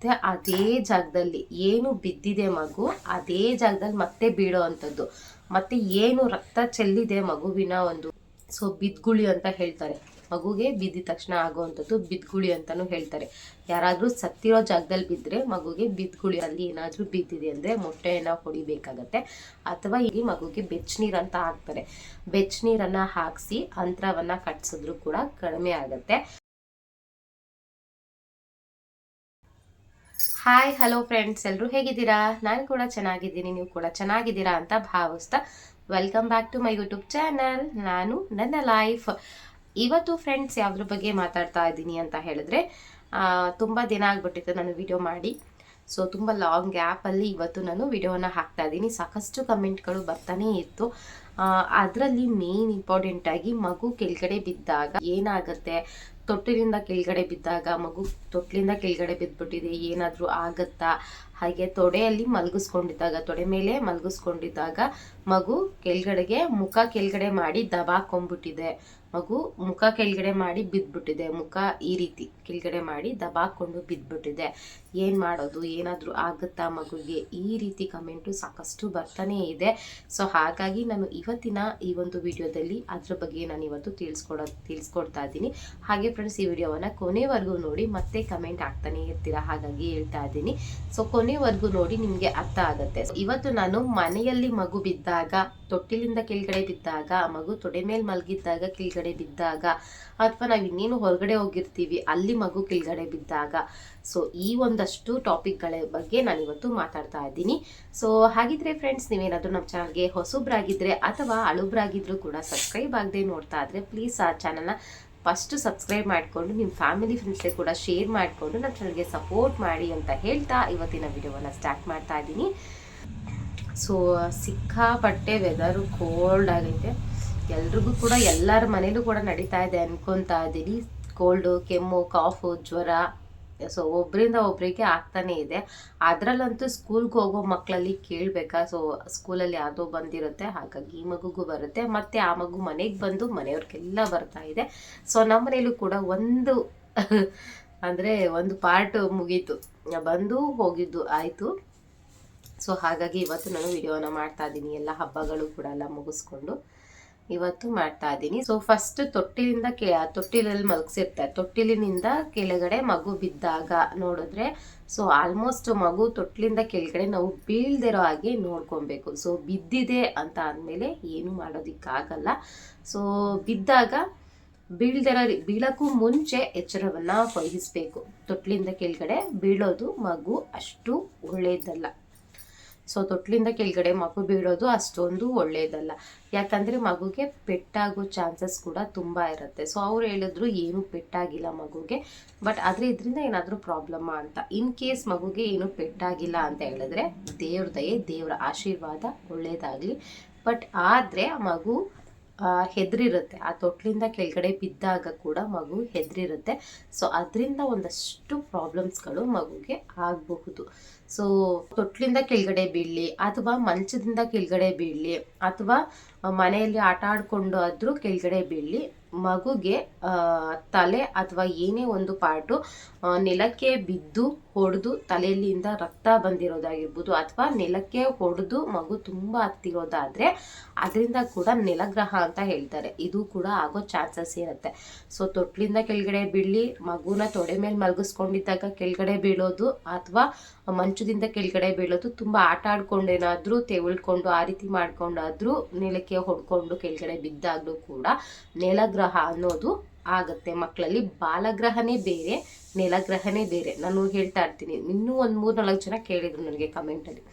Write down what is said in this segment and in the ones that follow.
ಮತ್ತೆ ಅದೇ ಜಾಗದಲ್ಲಿ ಏನು ಬಿದ್ದಿದೆ ಮಗು, ಅದೇ ಜಾಗದಲ್ಲಿ ಮತ್ತೆ ಬೀಳೋ ಅಂಥದ್ದು ಮತ್ತೆ ಏನು ರಕ್ತ ಚೆಲ್ಲಿದೆ ಮಗುವಿನ ಒಂದು, ಸೊ ಬಿದ್ಗುಳಿ ಅಂತ ಹೇಳ್ತಾರೆ. ಮಗುಗೆ ಬಿದ್ದಿದ ತಕ್ಷಣ ಆಗುವಂಥದ್ದು ಬಿದ್ಗುಳಿ ಅಂತಾನು ಹೇಳ್ತಾರೆ. ಯಾರಾದರೂ ಸತ್ತಿರೋ ಜಾಗದಲ್ಲಿ ಬಿದ್ದರೆ ಮಗುಗೆ ಬಿದ್ಗುಳಿ, ಅಲ್ಲಿ ಏನಾದರೂ ಬಿದ್ದಿದೆ ಅಂದರೆ ಮೊಟ್ಟೆಯನ್ನು ಹೊಡಿಬೇಕಾಗತ್ತೆ. ಅಥವಾ ಈ ಮಗುಗೆ ಬೆಚ್ಚನೀರು ಅಂತ ಹಾಕ್ತಾರೆ. ಬೆಚ್ಚನೀರನ್ನು ಹಾಕಿಸಿ ಅಂತರವನ್ನು ಕಟ್ಸಿದ್ರು ಕೂಡ ಕಡಿಮೆ ಆಗುತ್ತೆ. ಹಾಯ್ ಹಲೋ ಫ್ರೆಂಡ್ಸ್ ಎಲ್ಲರೂ ಹೇಗಿದ್ದೀರಾ? ನಾನು ಕೂಡ ಚೆನ್ನಾಗಿದ್ದೀನಿ. ನೀವು ಕೂಡ ಚೆನ್ನಾಗಿದ್ದೀರಾ ಅಂತ ಭಾವಿಸ್ತಾ welcome back to my YouTube channel ನಾನು ನನ್ನ ಲೈಫ್ ಇವತ್ತು ಫ್ರೆಂಡ್ಸ್ ಯಾವ್ದ್ರ ಬಗ್ಗೆ ಮಾತಾಡ್ತಾ ಇದ್ದೀನಿ ಅಂತ ಹೇಳಿದ್ರೆ ತುಂಬ ದಿನ ಆಗ್ಬಿಟ್ಟಿತ್ತು ನಾನು ವಿಡಿಯೋ ಮಾಡಿ. ಸೊ ತುಂಬ ಲಾಂಗ್ ಗ್ಯಾಪಲ್ಲಿ ಇವತ್ತು ನಾನು ವಿಡಿಯೋನ ಹಾಕ್ತಾ ಇದ್ದೀನಿ. ಸಾಕಷ್ಟು ಕಮೆಂಟ್ಗಳು ಬರ್ತಾನೇ ಇತ್ತು. ಅದರಲ್ಲಿ ಮೇನ್ ಇಂಪಾರ್ಟೆಂಟ್ ಆಗಿ ಮಗು ಕೆಳಗಡೆ ಬಿದ್ದಾಗ ಏನಾಗುತ್ತೆ? ತೊಟ್ಟಿಲಿಂದ ಕೆಳಗಡೆ ಬಿದ್ದಾಗ, ಮಗು ತೊಟ್ಟಿಲಿಂದ ಕೆಳಗಡೆ ಬಿದ್ದುಬಿಟ್ಟಿದೆ ಏನಾದರೂ ಆಗತ್ತಾ? ಹಾಗೆ ತೊಡೆಯಲ್ಲಿ ಮಲಗಿಸ್ಕೊಂಡಿದ್ದಾಗ, ತೊಡೆ ಮೇಲೆ ಮಲಗಿಸ್ಕೊಂಡಿದ್ದಾಗ ಮಗು ಕೆಳಗಡೆಗೆ ಮುಖ ಕೆಳಗಡೆ ಮಾಡಿ ದಬಾಕೊಂಡ್ಬಿಟ್ಟಿದೆ. ಮಗು ಮುಖ ಕೆಳಗಡೆ ಮಾಡಿ ಬಿದ್ದುಬಿಟ್ಟಿದೆ ಮುಖ ಈ ರೀತಿ ಕೆಳಗಡೆ ಮಾಡಿ ದಬಾಕೊಂಡು ಬಿದ್ದುಬಿಟ್ಟಿದೆ ಏನು ಮಾಡೋದು? ಏನಾದರೂ ಆಗುತ್ತಾ ಮಗುಗೆ? ಈ ರೀತಿ ಕಮೆಂಟು ಸಾಕಷ್ಟು ಬರ್ತಾನೇ ಇದೆ. ಸೊ, ಹಾಗಾಗಿ ನಾನು ಇವತ್ತಿನ ಈ ಒಂದು ವಿಡಿಯೋದಲ್ಲಿ ಅದ್ರ ಬಗ್ಗೆ ನಾನು ಇವತ್ತು ತಿಳಿಸ್ಕೊಡೋ, ತಿಳಿಸ್ಕೊಡ್ತಾ ಇದ್ದೀನಿ. ಹಾಗೆ ಫ್ರೆಂಡ್ಸ್ ಈ ವಿಡಿಯೋವನ್ನು ಕೊನೆವರೆಗೂ ನೋಡಿ, ಮತ್ತೆ ಕಮೆಂಟ್ ಆಗ್ತಾನೆ ಇರ್ತೀರಾ ಹಾಗಾಗಿ ಹೇಳ್ತಾ ಇದ್ದೀನಿ. ಸೊ, ಕೊನೆವರೆಗೂ ನೋಡಿ ನಿಮಗೆ ಅರ್ಥ ಆಗುತ್ತೆ. ಇವತ್ತು ನಾನು ಮನೆಯಲ್ಲಿ ಮಗು ಬಿದ್ದಾಗ ತೊಟ್ಟಿಲಿಂದ ಕೆಳಗಡೆ ಬಿದ್ದಾಗ, ಮಗು ತೊಡೆ ಮೇಲೆ ಮಲಗಿದ್ದಾಗ ಕೆಳಗಡೆ ಬಿದ್ದಾಗ, ಅಥವಾ ನಾವು ಇನ್ನೇನು ಹೊರಗಡೆ ಹೋಗಿರ್ತೀವಿ, ಅಲ್ಲಿ ಮಗು ಕೆಳಗಡೆ ಬಿದ್ದಾಗ. ಸೊ ಈ ಒಂದಷ್ಟು ಟಾಪಿಕ್ಗಳ ಬಗ್ಗೆ ನಾನು ಇವತ್ತು ಮಾತಾಡ್ತಾ ಇದ್ದೀನಿ. ಸೊ ಹಾಗಿದ್ರೆ ಫ್ರೆಂಡ್ಸ್ ನೀವೇನಾದರೂ ನಮ್ಮ ಚಾನಲ್ಗೆ ಹೊಸಬ್ರಾಗಿದ್ರೆ ಅಥವಾ ಅಳುಬ್ರಾಗಿದ್ರು ಕೂಡ ಸಬ್ಸ್ಕ್ರೈಬ್ ಆಗದೆ ನೋಡ್ತಾ ಇದ್ರೆ ಪ್ಲೀಸ್ ಆ ಚಾನಲ್ನ ಫಸ್ಟ್ ಸಬ್ಸ್ಕ್ರೈಬ್ ಮಾಡಿಕೊಂಡು ನಿಮ್ಮ ಫ್ಯಾಮಿಲಿ ಫ್ರೆಂಡ್ಸ್ಗೆ ಕೂಡ ಶೇರ್ ಮಾಡಿಕೊಂಡು ನಮ್ಮ ಚಾನಲ್ಗೆ ಸಪೋರ್ಟ್ ಮಾಡಿ ಅಂತ ಹೇಳ್ತಾ ಇವತ್ತಿನ ವಿಡಿಯೋವನ್ನು ಸ್ಟಾರ್ಟ್ ಮಾಡ್ತಾ ಇದ್ದೀನಿ. ಸೊ, ಸಿಕ್ಕಾಪಟ್ಟೆ ವೆದರು ಕೋಲ್ಡ್ ಆಗೈತೆ. ಎಲ್ರಿಗೂ ಕೂಡ, ಎಲ್ಲರ ಮನೇಲೂ ಕೂಡ ನಡೀತಾ ಇದೆ ಅನ್ಕೊತಾ ಇದ್ದೀನಿ. ಕೋಲ್ಡು ಕೆಮ್ಮು ಕಾಫು ಜ್ವರ, ಸೊ ಒಬ್ಬರಿಂದ ಒಬ್ಬರಿಗೆ ಆಗ್ತಾನೆ ಇದೆ. ಅದರಲ್ಲಂತೂ ಸ್ಕೂಲ್ಗೆ ಹೋಗೋ ಮಕ್ಕಳಲ್ಲಿ ಕೇಳಬೇಕಾ? ಸೊ ಸ್ಕೂಲಲ್ಲಿ ಯಾವುದೋ ಬಂದಿರುತ್ತೆ, ಹಾಗಾಗಿ ಈ ಮಗುಗೂ ಬರುತ್ತೆ. ಮತ್ತು ಆ ಮಗು ಮನೆಗೆ ಬಂದು ಮನೆಯವ್ರಿಗೆಲ್ಲ ಬರ್ತಾ ಇದೆ. ಸೊ ನಮ್ಮ ಮನೇಲೂ ಕೂಡ ಒಂದು, ಅಂದರೆ ಒಂದು ಪಾರ್ಟ್ ಮುಗೀತು. ಬಂದು ಹೋಗಿದ್ದು, ಆಯಿತು. ಸೊ ಹಾಗಾಗಿ ಇವತ್ತು ನಾನು ವಿಡಿಯೋನ ಮಾಡ್ತಾ ಇದ್ದೀನಿ. ಎಲ್ಲ ಹಬ್ಬಗಳು ಕೂಡ ಎಲ್ಲ ಮುಗಿಸ್ಕೊಂಡು ಇವತ್ತು ಮಾಡ್ತಾ ಇದ್ದೀನಿ. ಸೊ ಫಸ್ಟ್ ತೊಟ್ಟಿಲಿಂದ ಕೆ ತೊಟ್ಟಿಲಲ್ಲಿ ಮಲಗಿಸಿರ್ತಾರೆ ತೊಟ್ಟಿಲಿನಿಂದ ಕೆಳಗಡೆ ಮಗು ಬಿದ್ದಾಗ ನೋಡಿದ್ರೆ ಸೊ ಆಲ್ಮೋಸ್ಟ್ ಮಗು ತೊಟ್ಟಿಲಿಂದ ಕೆಳಗಡೆ ನಾವು ಬೀಳ್ದಿರೋ ಹಾಗೆ ನೋಡ್ಕೊಬೇಕು. ಸೊ ಬಿದ್ದಿದೆ ಅಂತ ಆದ್ಮೇಲೆ ಏನು ಮಾಡೋದಕ್ಕಾಗಲ್ಲ. ಸೊ ಬಿದ್ದಾಗ ಬೀಳ್ದಿರೋ ಬೀಳಕ್ಕೂ ಮುಂಚೆ ಎಚ್ಚರವನ್ನು ವಹಿಸಬೇಕು. ತೊಟ್ಟಿಲಿಂದ ಕೆಳಗಡೆ ಬೀಳೋದು ಮಗು ಅಷ್ಟು ಒಳ್ಳೆಯದಲ್ಲ ಸೊ ತೊಟ್ಲಿಂದ ಕೆಳಗಡೆ ಮಗು ಬೀಳೋದು ಅಷ್ಟೊಂದು ಒಳ್ಳೆಯದಲ್ಲ ಯಾಕಂದರೆ ಮಗುಗೆ ಪೆಟ್ಟಾಗೋ ಚಾನ್ಸಸ್ ಕೂಡ ತುಂಬ ಇರುತ್ತೆ. ಸೊ ಅವ್ರು ಹೇಳಿದ್ರು ಏನು ಪೆಟ್ಟಾಗಿಲ್ಲ ಮಗುಗೆ ಬಟ್ ಆದರೆ ಇದರಿಂದ ಏನಾದರೂ ಪ್ರಾಬ್ಲಮ್ಮಾ ಅಂತ. ಇನ್ ಕೇಸ್ ಮಗುಗೆ ಏನು ಪೆಟ್ಟಾಗಿಲ್ಲ ಅಂತ ಹೇಳಿದ್ರೆ, ದೇವ್ರ ದಯೆ, ದೇವರ ಆಶೀರ್ವಾದ ಒಳ್ಳೆಯದಾಗಲಿ ಬಟ್ ಆದರೆ ಮಗು ಹೆದ್ರಿರುತ್ತೆ. ಆ ತೊಟ್ಲಿಂದ ಕೆಳಗಡೆ ಬಿದ್ದಾಗ ಕೂಡ ಮಗು ಹೆದರಿರುತ್ತೆ. ಸೊ ಅದರಿಂದ ಒಂದಷ್ಟು ಪ್ರಾಬ್ಲಮ್ಸ್ಗಳು ಮಗುಗೆ ಆಗಬಹುದು. ಸೊ ತೊಟ್ಲಿಂದ ಕೆಳಗಡೆ ಬೀಳಲಿ ಅಥವಾ ಮಂಚದಿಂದ ಕೆಳಗಡೆ ಬೀಳಲಿ ಅಥವಾ ಮನೆಯಲ್ಲಿ ಆಟ ಆಡ್ಕೊಂಡು ಆದರೂ ಕೆಳಗಡೆ ಬೀಳಲಿ. ಮಗುಗೆ ತಲೆ ಅಥವಾ ಏನೇ ಒಂದು ಪಾರ್ಟು ನೆಲಕ್ಕೆ ಬಿದ್ದು ಹೊಡೆದು ತಲೆಯಲ್ಲಿಂದ ರಕ್ತ ಬಂದಿರೋದಾಗಿರ್ಬೋದು ಅಥವಾ ನೆಲಕ್ಕೆ ಹೊಡೆದು ಮಗು ತುಂಬ ಹತ್ತಿರೋದಾದರೆ ಅದರಿಂದ ಕೂಡ ನೆಲಗ್ರಹ ಅಂತ ಹೇಳ್ತಾರೆ. ಇದು ಕೂಡ ಆಗೋ ಚಾನ್ಸಸ್ ಇರುತ್ತೆ. ಸೊ ತೊಟ್ಲಿಂದ ಕೆಳಗಡೆ ಬೀಳಲಿ, ಮಗುನ ತೊಡೆ ಮೇಲೆ ಮಲಗಿಸ್ಕೊಂಡಿದ್ದಾಗ ಕೆಳಗಡೆ ಬೀಳೋದು ಅಥವಾ ಮಂಚದಿಂದ ಕೆಳಗಡೆ ಬೀಳೋದು, ತುಂಬ ಆಟ ಆಡ್ಕೊಂಡೇನಾದರೂ ತೆವಳ್ಕೊಂಡು ಆ ರೀತಿ ಮಾಡ್ಕೊಂಡಾದ್ರೂ ನೆಲಕ್ಕೆ ಹೊಡ್ಕೊಂಡು ಕೆಳಗಡೆ ಬಿದ್ದಾಗಲೂ ಕೂಡ ನೆಲಗ್ರಹ ಅನ್ನೋದು ಆಗುತ್ತೆ. ಮಕ್ಕಳಲ್ಲಿ ಬಾಲಗ್ರಹನೇ ಬೇರೆ, ನೆಲಗ್ರಹನೇ ಬೇರೆ. ನಾನು ಹೇಳ್ತಾ ಇರ್ತೀನಿ, ಇನ್ನೂ ಒಂದು ಮೂರು ನಾಲ್ಕು ಜನ ಕೇಳಿದ್ರು ನನಗೆ ಕಮೆಂಟಲ್ಲಿ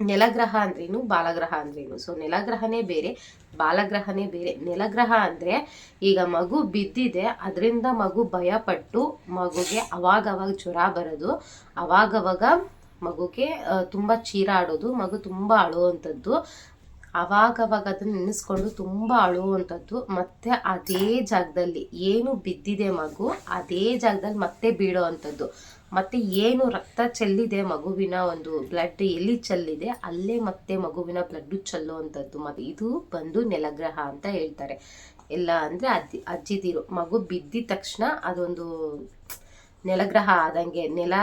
ನೆಲಗ್ರಹ ಅಂದ್ರೇನು? ಬಾಲಗ್ರಹ ಅಂದ್ರೇನು? ಸೊ ನೆಲಗ್ರಹನೇ ಬೇರೆ, ಬಾಲಗ್ರಹನೇ ಬೇರೆ. ನೆಲಗ್ರಹ ಅಂದರೆ ಈಗ ಮಗು ಬಿದ್ದಿದೆ, ಅದರಿಂದ ಮಗು ಭಯಪಟ್ಟು ಮಗುಗೆ ಅವಾಗವಾಗ ಜ್ವರ ಬರೋದು. ಅವಾಗವಾಗ ಮಗುಗೆ ತುಂಬ ಚೀರಾಡೋದು ಮಗು ತುಂಬ ಅಳುವಂಥದ್ದು. ಅವಾಗವಾಗ ಅದನ್ನ ನೆನೆಸ್ಕೊಂಡು ತುಂಬ ಅಳುವಂಥದ್ದು. ಮತ್ತೆ ಅದೇ ಜಾಗದಲ್ಲಿ ಏನು ಬಿದ್ದಿದೆ ಮಗು, ಅದೇ ಜಾಗದಲ್ಲಿ ಮತ್ತೆ ಬೀಳೋ ಅಂಥದ್ದು ಮತ್ತೆ ಏನು ರಕ್ತ ಚೆಲ್ಲಿದೆ ಮಗುವಿನ ಒಂದು ಬ್ಲಡ್ ಎಲ್ಲಿ ಚೆಲ್ಲಿದೆ, ಅಲ್ಲೇ ಮತ್ತೆ ಮಗುವಿನ ಬ್ಲಡ್ ಚೆಲ್ಲುವಂಥದ್ದು. ಮತ್ತೆ ಇದು ಬಂದು ನೆಲಗ್ರಹ ಅಂತ ಹೇಳ್ತಾರೆ. ಎಲ್ಲ ಅಂದರೆ ಅಜ್ಜಿ ಅಜ್ಜಿದಿರು ಮಗು ಬಿದ್ದಿದ ತಕ್ಷಣ ಅದೊಂದು ನೆಲಗ್ರಹ ಆದಂಗೆ ನೆಲ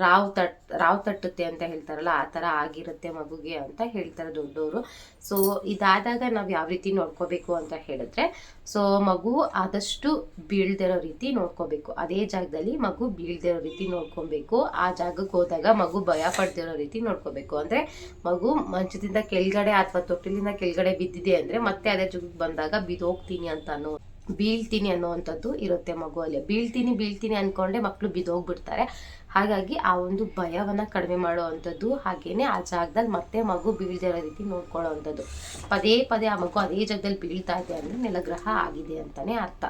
ರಾವ್ ತಟ್, ರಾವ್ ತಟ್ಟುತ್ತೆ ಅಂತ ಹೇಳ್ತಾರಲ್ಲ, ಆ ಥರ ಆಗಿರುತ್ತೆ ಮಗುಗೆ ಅಂತ ಹೇಳ್ತಾರೆ ದೊಡ್ಡವರು. ಸೊ ಇದಾದಾಗ ನಾವು ಯಾವ ರೀತಿ ನೋಡ್ಕೋಬೇಕು ಅಂತ ಹೇಳಿದ್ರೆ ಸೊ ಮಗು ಆದಷ್ಟು ಬೀಳ್ದಿರೋ ರೀತಿ ನೋಡ್ಕೋಬೇಕು. ಅದೇ ಜಾಗದಲ್ಲಿ ಮಗು ಬೀಳ್ದಿರೋ ರೀತಿ ನೋಡ್ಕೊಬೇಕು. ಆ ಜಾಗಕ್ಕೆ ಹೋದಾಗ ಮಗು ಭಯ ಪಡ್ದಿರೋ ರೀತಿ ನೋಡ್ಕೋಬೇಕು. ಅಂದ್ರೆ ಮಗು ಮಂಚದಿಂದ ಕೆಳಗಡೆ ಅಥವಾ ತೊಟ್ಟಿಲಿಂದ ಕೆಳಗಡೆ ಬಿದ್ದಿದೆ ಅಂದ್ರೆ ಮತ್ತೆ ಅದೇ ಜಾಗಕ್ಕೆ ಬಂದಾಗ ಬಿದ್ದೋಗ್ತೀನಿ ಅಂತ ಅನ್ನೋ ಬೀಳ್ತೀನಿ ಅನ್ನೋವಂಥದ್ದು ಇರುತ್ತೆ ಮಗುವಲ್ಲಿ. ಬೀಳ್ತೀನಿ ಬೀಳ್ತೀನಿ ಅಂದ್ಕೊಂಡೆ ಮಕ್ಕಳು ಬಿದ್ದೋಗ್ಬಿಡ್ತಾರೆ. ಹಾಗಾಗಿ ಆ ಒಂದು ಭಯವನ್ನು ಕಡಿಮೆ ಮಾಡುವಂಥದ್ದು ಹಾಗೇನೆ ಆ ಜಾಗದಲ್ಲಿ ಮತ್ತೆ ಮಗು ಬೀಳ್ದಿರೋ ರೀತಿ ನೋಡ್ಕೊಳ್ಳೋವಂಥದ್ದು. ಪದೇ ಪದೇ ಆ ಮಗು ಅದೇ ಜಾಗದಲ್ಲಿ ಬೀಳ್ತಾ ಇದೆ ಅಂದರೆ ನೆಲಗ್ರಹ ಆಗಿದೆ ಅಂತಲೇ ಅರ್ಥ.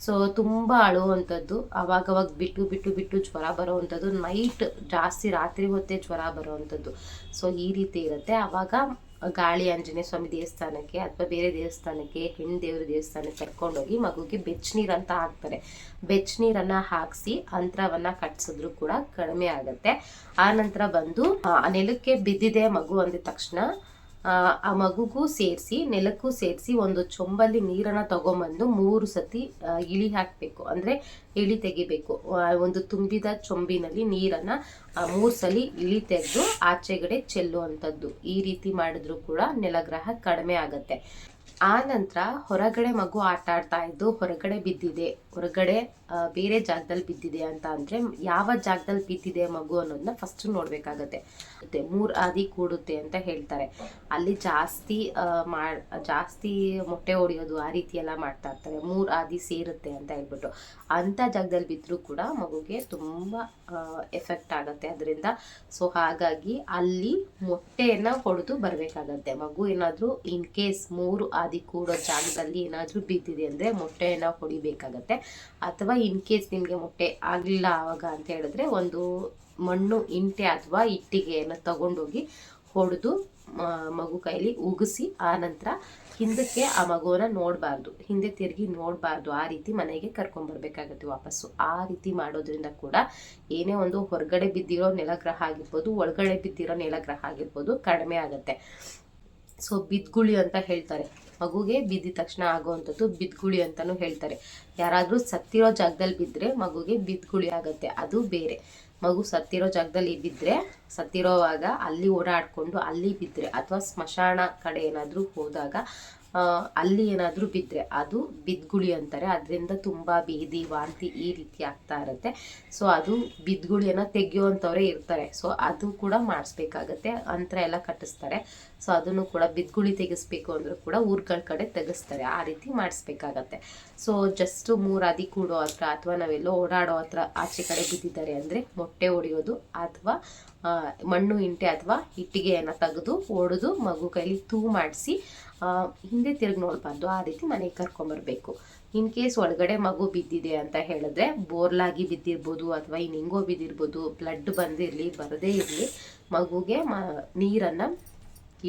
ಸೊ ತುಂಬ ಅಳುವಂಥದ್ದು. ಅವಾಗವಾಗ ಬಿಟ್ಟು ಬಿಟ್ಟು ಬಿಟ್ಟು ಜ್ವರ ಬರೋವಂಥದ್ದು. ನೈಟ್ ಜಾಸ್ತಿ ರಾತ್ರಿ ಹೊತ್ತೇ ಜ್ವರ ಬರೋವಂಥದ್ದು. ಸೊ ಈ ರೀತಿ ಇರುತ್ತೆ. ಆವಾಗ ಗಾಳಿ ಆಂಜನೇಯ ಸ್ವಾಮಿ ದೇವಸ್ಥಾನಕ್ಕೆ ಅಥವಾ ಬೇರೆ ದೇವಸ್ಥಾನಕ್ಕೆ, ಹೆಣ್ಣು ದೇವ್ರ ದೇವಸ್ಥಾನಕ್ಕೆ ಕರ್ಕೊಂಡೋಗಿ ಮಗುಗೆ ಬೆಚ್ಚನೀರು ಅಂತ ಹಾಕ್ತಾರೆ. ಬೆಚ್ಚನೀರನ್ನ ಹಾಕಿಸಿ ಅಂತ್ರವನ್ನ ಕಟ್ಸಿದ್ರು ಕೂಡ ಕಡಿಮೆ ಆಗುತ್ತೆ. ಆ ನಂತರ ಬಂದು, ಆ ನೆಲಕ್ಕೆ ಬಿದ್ದಿದೆ ಮಗು ಅಂದಿದ ತಕ್ಷಣ ಆ, ಮಗುಗೂ ಸೇರಿಸಿ ನೆಲಕ್ಕೂ ಸೇರಿಸಿ ಒಂದು ಚೊಂಬಲ್ಲಿ ನೀರನ್ನು ತಗೊಂಬಂದು ಮೂರು ಸತಿ ಇಳಿ ಹಾಕಬೇಕು. ಅಂದರೆ ಇಳಿ ತೆಗಿಬೇಕು. ಒಂದು ತುಂಬಿದ ಚೊಂಬಿನಲ್ಲಿ ನೀರನ್ನು ಮೂರು ಸಲಿ ಇಳಿ ತೆಗೆದು ಆಚೆಗಡೆ ಚೆಲ್ಲುವಂಥದ್ದು. ಈ ರೀತಿ ಮಾಡಿದ್ರೂ ಕೂಡ ನೆಲಗ್ರಹ ಕಡಿಮೆ ಆಗತ್ತೆ. ಆ ನಂತರ ಹೊರಗಡೆ ಮಗು ಆಟ ಆಡ್ತಾ ಇದ್ದು ಹೊರಗಡೆ ಬಿದ್ದಿದೆ. ಹೊರಗಡೆ ಬೇರೆ ಜಾಗದಲ್ಲಿ ಬಿದ್ದಿದೆ ಅಂತ ಅಂದ್ರೆ ಯಾವ ಜಾಗದಲ್ಲಿ ಬಿದ್ದಿದೆ ಮಗು ಅನ್ನೋದನ್ನ ಫಸ್ಟ್ ನೋಡ್ಬೇಕಾಗತ್ತೆ. ಮತ್ತೆ ಮೂರ್ ಆದಿ ಕೂಡುತ್ತೆ ಅಂತ ಹೇಳ್ತಾರೆ. ಅಲ್ಲಿ ಜಾಸ್ತಿ ಜಾಸ್ತಿ ಮೊಟ್ಟೆ ಹೊಡಿಯೋದು ಆ ರೀತಿ ಎಲ್ಲ ಮಾಡ್ತಾ ಇರ್ತಾರೆ. ಮೂರ್ ಆದಿ ಸೇರುತ್ತೆ ಅಂತ ಹೇಳ್ಬಿಟ್ಟು. ಅಂತ ಜಾಗದಲ್ಲಿ ಬಿದ್ದರೂ ಕೂಡ ಮಗುಗೆ ತುಂಬಾ ಎಫೆಕ್ಟ್ ಆಗುತ್ತೆ. ಅದರಿಂದ ಸೊ ಹಾಗಾಗಿ ಅಲ್ಲಿ ಮೊಟ್ಟೆಯನ್ನ ಹೊಡೆದು ಬರ್ಬೇಕಾಗತ್ತೆ. ಮಗು ಏನಾದರೂ ಇನ್ ಕೇಸ್ ಮೂರು ಆದಿ ಕೂಡೋ ಜಾಗದಲ್ಲಿ ಏನಾದರೂ ಬಿದ್ದಿದೆ ಅಂದರೆ ಮೊಟ್ಟೆಯನ್ನು ಹೊಡಿಬೇಕಾಗತ್ತೆ. ಅಥವಾ ಇನ್ ಕೇಸ್ ನಿಮಗೆ ಮೊಟ್ಟೆ ಆಗಲಿಲ್ಲ ಆವಾಗ ಅಂತ ಹೇಳಿದ್ರೆ ಒಂದು ಮಣ್ಣು, ಇಂಟೆ ಅಥವಾ ಇಟ್ಟಿಗೆಯನ್ನು ತಗೊಂಡೋಗಿ ಹೊಡೆದು ಮಗು ಕೈಲಿ ಉಗಿಸಿ ಆ ನಂತರ ಹಿಂದಕ್ಕೆ ಆ ಮಗುವನ್ನ ನೋಡಬಾರ್ದು. ಹಿಂದೆ ತಿರುಗಿ ನೋಡಬಾರ್ದು. ಆ ರೀತಿ ಮನೆಗೆ ಕರ್ಕೊಂಡ್ಬರ್ಬೇಕಾಗತ್ತೆ ವಾಪಸ್ಸು. ಆ ರೀತಿ ಮಾಡೋದ್ರಿಂದ ಕೂಡ ಏನೇ ಒಂದು ಹೊರಗಡೆ ಬಿದ್ದಿರೋ ನೆಲಗ್ರಹ ಆಗಿರ್ಬೋದು, ಒಳಗಡೆ ಬಿದ್ದಿರೋ ನೆಲಗ್ರಹ ಆಗಿರ್ಬೋದು ಕಡಿಮೆ ಆಗುತ್ತೆ. ಸೊ ಬಿದ್ಗುಳಿ ಅಂತ ಹೇಳ್ತಾರೆ. ಮಗುಗೆ ಬಿದ್ದಿದ ತಕ್ಷಣ ಆಗುವಂಥದ್ದು ಬಿದ್ಗುಳಿ ಅಂತಲೂ ಹೇಳ್ತಾರೆ. ಯಾರಾದರೂ ಸತ್ತಿರೋ ಜಾಗದಲ್ಲಿ ಬಿದ್ದರೆ ಮಗುಗೆ ಬಿದ್ಗುಳಿ ಆಗುತ್ತೆ, ಅದು ಬೇರೆ. ಮಗು ಸತ್ತಿರೋ ಜಾಗದಲ್ಲಿ ಬಿದ್ದರೆ ಸತ್ತಿರೋವಾಗ ಅಲ್ಲಿ ಓಡಾಡಿಕೊಂಡು ಅಲ್ಲಿ ಬಿದ್ದರೆ ಅಥವಾ ಸ್ಮಶಾನ ಕಡೆ ಏನಾದರೂ ಹೋದಾಗ ಅಲ್ಲಿ ಏನಾದರೂ ಬಿದ್ದರೆ ಅದು ಬಿದ್ಗುಳಿ ಅಂತಾರೆ. ಅದರಿಂದ ತುಂಬ ಬೀದಿ, ವಾಂತಿ ಈ ರೀತಿ ಆಗ್ತಾ ಇರುತ್ತೆ. ಸೊ, ಅದು ಬಿದ್ಗುಳಿಯನ್ನು ತೆಗೆಯುವಂಥವ್ರೇ ಇರ್ತಾರೆ. ಸೊ, ಅದು ಕೂಡ ಮಾಡಿಸ್ಬೇಕಾಗತ್ತೆ. ಅಂತರ ಎಲ್ಲ ಕಟ್ಟಿಸ್ತಾರೆ. ಸೊ ಅದನ್ನು ಕೂಡ ಬಿದ್ಗುಳಿ ತೆಗೆಸ್ಬೇಕು ಅಂದರೂ ಕೂಡ ಊರುಗಳ ಕಡೆ ತೆಗೆಸ್ತಾರೆ. ಆ ರೀತಿ ಮಾಡಿಸ್ಬೇಕಾಗತ್ತೆ. ಸೊ ಜಸ್ಟ್ ಮೂರಾದಿ ಕೂಡೋ ಹತ್ರ ಅಥವಾ ನಾವೆಲ್ಲೋ ಓಡಾಡೋ ಹತ್ರ ಆಚೆ ಕಡೆ ಬಿದ್ದಿದ್ದಾರೆ ಅಂದರೆ ಮೊಟ್ಟೆ ಹೊಡೆಯೋದು ಅಥವಾ ಮಣ್ಣು ಇಂಟೆ ಅಥವಾ ಇಟ್ಟಿಗೆಯನ್ನು ತೆಗೆದು ಒಡೆದು ಮಗು ಕೈಲಿ ತೂ ಮಾಡಿಸಿ ಹಿಂದೆ ತಿರುಗಿ ನೋಡಬಾರ್ದು. ಆ ರೀತಿ ಮನೆಗೆ ಕರ್ಕೊಂಬರ್ಬೇಕು. ಇನ್ ಕೇಸ್ ಒಳಗಡೆ ಮಗು ಬಿದ್ದಿದೆ ಅಂತ ಹೇಳಿದ್ರೆ ಬೋರ್ಲಾಗಿ ಬಿದ್ದಿರ್ಬೋದು ಅಥವಾ ಇನ್ನು ಹಿಂಗೋ ಬಿದ್ದಿರ್ಬೋದು, ಬ್ಲಡ್ ಬಂದಿರಲಿ, ಬರದೇ ಇರಲಿ, ಮಗುಗೆ ಮ, ನೀರನ್ನು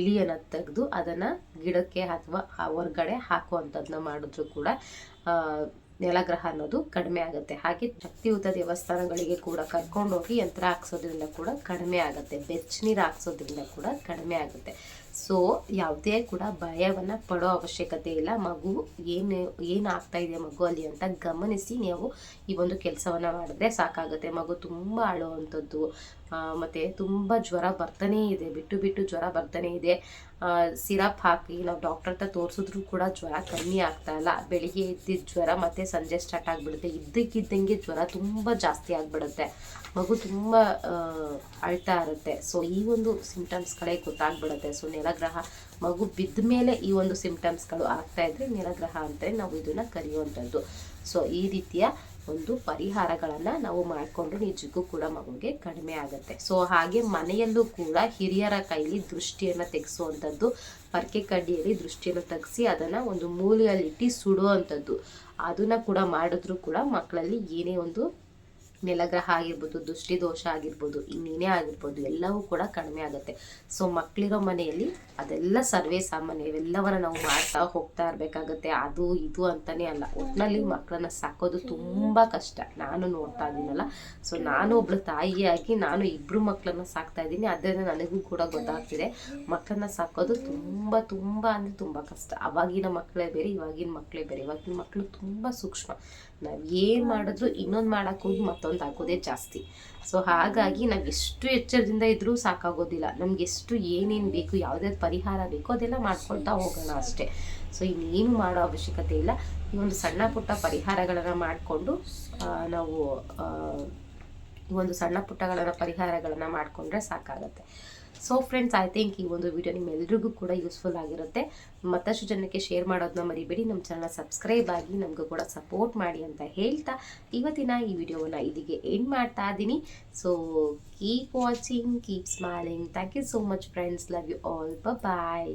ಇಲಿಯನ್ನು ತೆಗೆದು ಅದನ್ನು ಗಿಡಕ್ಕೆ ಅಥವಾ ಹೊರಗಡೆ ಹಾಕುವಂಥದ್ದನ್ನ ಮಾಡಿದ್ರು ಕೂಡ ನೆಲಗ್ರಹ ಅನ್ನೋದು ಕಡಿಮೆ ಆಗುತ್ತೆ. ಹಾಗೆ ಶಕ್ತಿಯುತ ದೇವಸ್ಥಾನಗಳಿಗೆ ಕೂಡ ಕರ್ಕೊಂಡೋಗಿ ಯಂತ್ರ ಹಾಕ್ಸೋದ್ರಿಂದ ಕೂಡ ಕಡಿಮೆ ಆಗುತ್ತೆ. ಬೆಚ್ಚನೀರು ಹಾಕ್ಸೋದ್ರಿಂದ ಕೂಡ ಕಡಿಮೆ ಆಗುತ್ತೆ. ಸೊ ಯಾವುದೇ ಕೂಡ ಭಯವನ್ನು ಪಡೋ ಅವಶ್ಯಕತೆ ಇಲ್ಲ. ಮಗು ಏನು ಏನು ಆಗ್ತಾ ಇದೆ ಮಗು ಅಲ್ಲಿ ಅಂತ ಗಮನಿಸಿ ನೀವು ಈ ಒಂದು ಕೆಲಸವನ್ನು ಮಾಡಿದ್ರೆ ಸಾಕಾಗುತ್ತೆ. ಮಗು ತುಂಬ ಅಳುವಂಥದ್ದು. ಮತ್ತೆ ತುಂಬ ಜ್ವರ ಬರ್ತಾನೇ ಇದೆ, ಬಿಟ್ಟು ಬಿಟ್ಟು ಜ್ವರ ಬರ್ತಾನೆ ಇದೆ. ಸಿರಪ್ ಹಾಕಿ ನಾವು ಡಾಕ್ಟರ್ ಹತ್ರ ತೋರಿಸಿದ್ರು ಕೂಡ ಜ್ವರ ಕಮ್ಮಿ ಆಗ್ತಾ ಇಲ್ಲ. ಬೆಳಿಗ್ಗೆ ಎದ್ದಿದ್ದ ಜ್ವರ ಮತ್ತೆ ಸಂಜೆ ಸ್ಟಾರ್ಟ್ ಆಗಿಬಿಡುತ್ತೆ. ಇದ್ದಕ್ಕಿದ್ದಂಗೆ ಜ್ವರ ತುಂಬ ಜಾಸ್ತಿ ಆಗಿಬಿಡುತ್ತೆ. ಮಗು ತುಂಬ ಅಳ್ತಾ ಇರುತ್ತೆ. ಸೊ ಈ ಒಂದು ಸಿಂಪ್ಟಮ್ಸ್ಗಳೇ ಗೊತ್ತಾಗ್ಬಿಡುತ್ತೆ. ಸೊ ನೆಲಗ್ರಹ, ಮಗು ಬಿದ್ದ ಮೇಲೆ ಈ ಒಂದು ಸಿಂಪ್ಟಮ್ಸ್ಗಳು ಆಗ್ತಾ ಇದ್ರೆ ನೆಲಗ್ರಹ ಅಂತಲೇ ನಾವು ಇದನ್ನ ಕರೆಯುವಂಥದ್ದು. ಸೊ ಈ ರೀತಿಯ ಒಂದು ಪರಿಹಾರಗಳನ್ನು ನಾವು ಮಾಡಿಕೊಂಡು ನಿಜಕ್ಕೂ ಕೂಡ ಮಗುಗೆ ಕಡಿಮೆ ಆಗುತ್ತೆ. ಸೊ ಹಾಗೆ ಮನೆಯಲ್ಲೂ ಕೂಡ ಹಿರಿಯರ ಕೈಲಿ ದೃಷ್ಟಿಯನ್ನು ತೆಗೆಸುವಂಥದ್ದು, ಪರ್ಕೆ ಕಡ್ಡಿಯಲ್ಲಿ ದೃಷ್ಟಿಯನ್ನು ತೆಗೆಸಿ ಅದನ್ನು ಒಂದು ಮೂಲೆಯಲ್ಲಿಟ್ಟು ಸುಡುವಂಥದ್ದು, ಅದನ್ನ ಕೂಡ ಮಾಡಿದ್ರು ಕೂಡ ಮಕ್ಕಳಲ್ಲಿ ಏನೇ ಒಂದು ನೆಲಗ್ರಹ ಆಗಿರ್ಬೋದು ದೃಷ್ಟಿ ದೋಷ ಆಗಿರ್ಬೋದು ಇನ್ನೇನೇ ಆಗಿರ್ಬೋದು, ಎಲ್ಲವೂ ಕೂಡ ಕಡಿಮೆ ಆಗುತ್ತೆ. ಸೊ ಮಕ್ಕಳಿರೋ ಮನೆಯಲ್ಲಿ ಅದೆಲ್ಲ ಸರ್ವೇ ಸಾಮಾನ್ಯ, ಇವೆಲ್ಲವನ್ನ ನಾವು ಮಾಡ್ತಾ ಹೋಗ್ತಾ ಇರಬೇಕಾಗತ್ತೆ. ಅದು ಇದು ಅಂತಲೇ ಅಲ್ಲ. ಒಟ್ಟಿನಲ್ಲಿ ಮಕ್ಕಳನ್ನ ಸಾಕೋದು ತುಂಬ ಕಷ್ಟ. ನಾನು ನೋಡ್ತಾ ಇದ್ದೀನಲ್ಲ. ಸೊ ನಾನು ಒಬ್ಳು ತಾಯಿಯಾಗಿ ನಾನು ಇಬ್ಬರು ಮಕ್ಕಳನ್ನ ಸಾಕ್ತಾ ಇದ್ದೀನಿ. ಅದರಿಂದ ನನಗೂ ಕೂಡ ಗೊತ್ತಾಗ್ತಿದೆ. ಮಕ್ಕಳನ್ನ ಸಾಕೋದು ತುಂಬ ತುಂಬ ಅಂದರೆ ತುಂಬ ಕಷ್ಟ. ಅವಾಗಿನ ಮಕ್ಕಳೇ ಬೇರೆ, ಇವಾಗಿನ ಮಕ್ಕಳೇ ಬೇರೆ. ಇವಾಗಿನ ಮಕ್ಕಳು ತುಂಬ ಸೂಕ್ಷ್ಮ. ನಾವು ಏನು ಮಾಡಿದ್ರು ಇನ್ನೊಂದು ಮಾಡೋಕ್ಕೆ ಹೋಗಿ ಮತ್ತೊಂದು ಹಾಕೋದೇ ಜಾಸ್ತಿ. ಸೊ ಹಾಗಾಗಿ ನಾವು ಎಷ್ಟು ಎಚ್ಚರದಿಂದ ಇದ್ರೂ ಸಾಕಾಗೋದಿಲ್ಲ. ನಮ್ಗೆ ಎಷ್ಟು ಏನೇನು ಬೇಕು ಯಾವುದೇ ಪರಿಹಾರ ಬೇಕೋ ಅದೆಲ್ಲ ಮಾಡ್ಕೊಳ್ತಾ ಹೋಗೋಣ ಅಷ್ಟೇ. ಸೊ ಇನ್ನೇನು ಮಾಡೋ ಅವಶ್ಯಕತೆ ಇಲ್ಲ. ಈ ಒಂದು ಸಣ್ಣ ಪುಟ್ಟ ಪರಿಹಾರಗಳನ್ನು ಮಾಡಿಕೊಂಡು ನಾವು ಈ ಒಂದು ಸಣ್ಣ ಪುಟ್ಟಗಳನ್ನು ಪರಿಹಾರಗಳನ್ನು ಮಾಡಿಕೊಂಡ್ರೆ ಸಾಕಾಗತ್ತೆ. ಸೊ ಫ್ರೆಂಡ್ಸ್ ಐ ಥಿಂಕ್ ಈ ಒಂದು ವಿಡಿಯೋ ನಿಮ್ಮೆಲ್ಲರಿಗೂ ಕೂಡ ಯೂಸ್ಫುಲ್ ಆಗಿರುತ್ತೆ. ಮತ್ತಷ್ಟು ಜನಕ್ಕೆ ಶೇರ್ ಮಾಡೋದನ್ನ ಮರಿಬೇಡಿ. ನಮ್ಮ ಚಾನಲ್ ಸಬ್ಸ್ಕ್ರೈಬ್ ಆಗಿ ನಮಗೂ ಕೂಡ ಸಪೋರ್ಟ್ ಮಾಡಿ ಅಂತ ಹೇಳ್ತಾ ಇವತ್ತಿನ ಈ ವಿಡಿಯೋವನ್ನು ಇಲ್ಲಿಗೆ ಎಂಡ್ ಮಾಡ್ತಾ ಇದ್ದೀನಿ. So keep watching keep smiling thank you so much friends love you all bye